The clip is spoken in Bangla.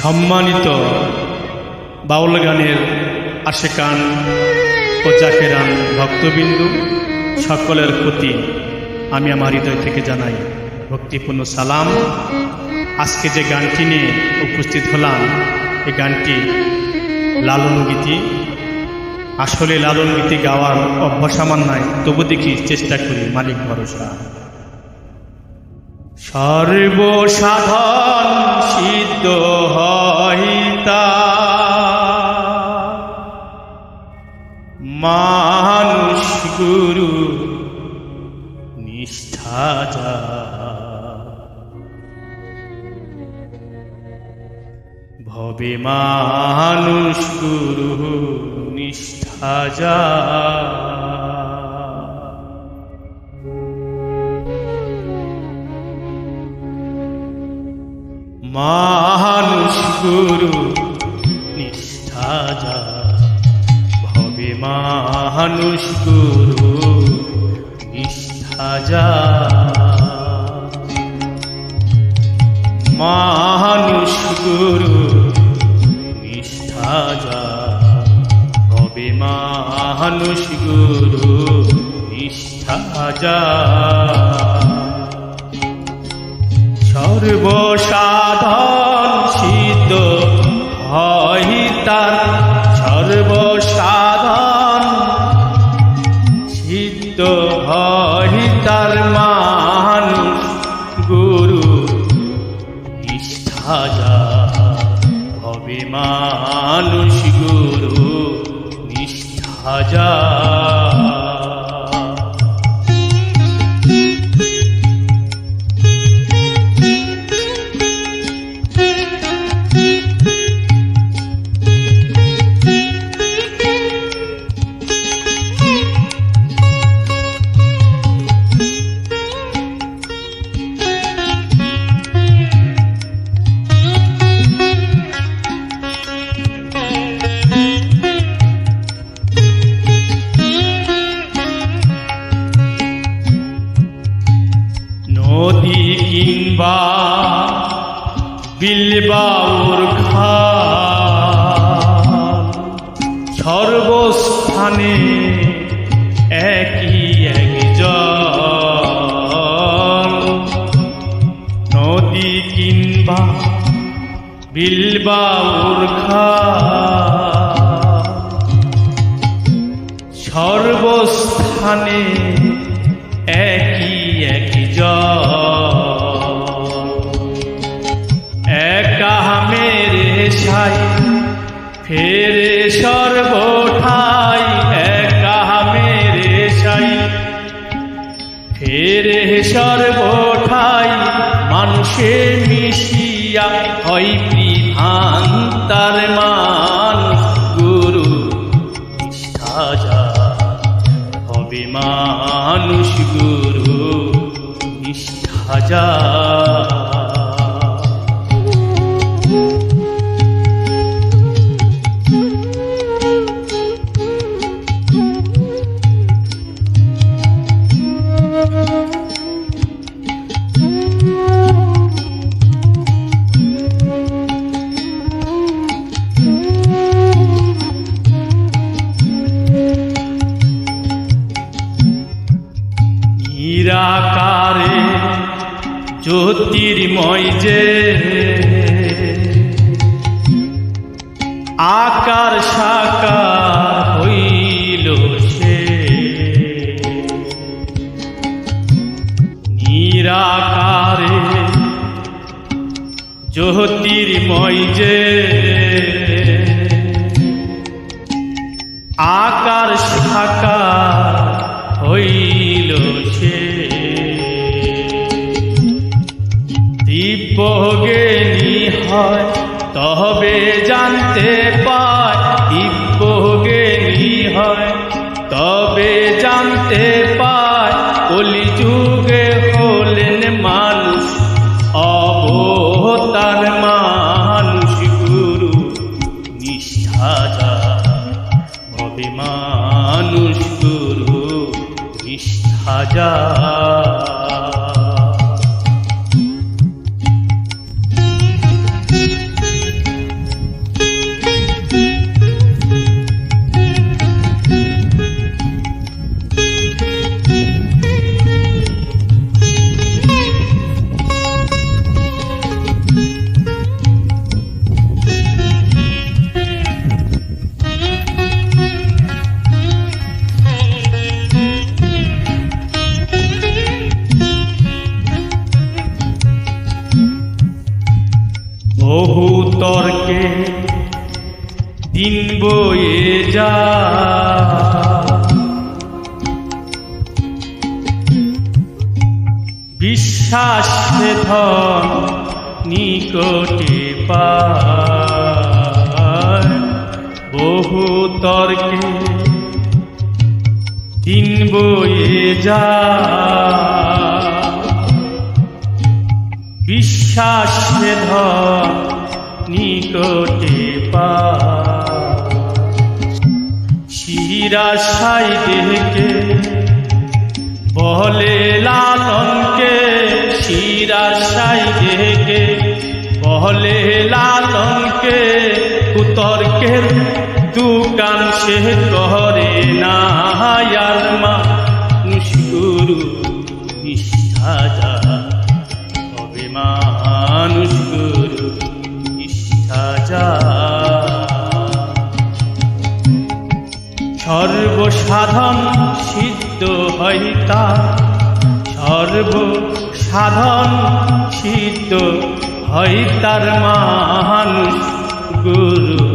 সম্মানিত বাউল গানের আশেকান ও জাকেরান ভক্তবিন্দু, সকলের প্রতি আমি আমার হৃদয় থেকে জানাই ভক্তিপূর্ণ সালাম। আজকে যে গানটি নিয়ে উপস্থিত হলাম, এই গানটি লালন গীতি। আসলে লালন গীতি গাওয়ার অভ্যাস আমার নাই, তবু দেখি চেষ্টা করি মালিক ভরসা। সর্বসাধন সিদ্ধ হইতা মানুষ গুরু নিষ্ঠা যা ভবে মানুষ গুরু নিষ্ঠা যা গুরু, নিষ্ঠা যা ভবে মানুষ গুরু, নিষ্ঠা যা মানুষ গুরু, নিষ্ঠা যা ভবে মানুষ গুরু, নিষ্ঠা যা সর্বসাধন তার সর্বসাধন সিদ্ধ হয় তার মানুষ গুরু নিষ্ঠা যা গুরু নিষ্ঠা যা বিলবাউর সর্বস্থানে একই এক জল নদী কিংবা বিলবাউর সর্বস্থানে একই এক সর্বঠাই একা মেরে সাই ফেরে সর্বঠাই মানুষে মিশিয়া হয় বিভান্তার মানুষ গুরু নিষ্ঠা যা হবে মানুষ, গুরু নিষ্ঠা যা নিরাকারে জ্যোতির্ময় যে আকার সাকার হইল সে। নিরাকারে জ্যোতির্ময় যে। আকার জানতে পায় জ্ঞানী হয়। তবে জানতে পায়, কলিযুগে হলেন মানুষ, অবতার মানুষ, গুরু, নিষ্ঠা ভবে মানুষ গুরু, নিষ্ঠা যা তর্কে দিন বয়ে যা বিশ্বাস ধন নিকটে পায়। বহু তর্কে দিন বয়ে যা বিশ্বাস ধন নিকটে পায় শিরাশাই দেহকে বলে লালনকে শিরাশাই দেহকে বলে লালনকে কুতর্কের দোকান সে করে না হায়ার মানুষ সর্বসাধন সিদ্ধ হয় তা। সর্বসাধন সিদ্ধ হয় তার গুরু।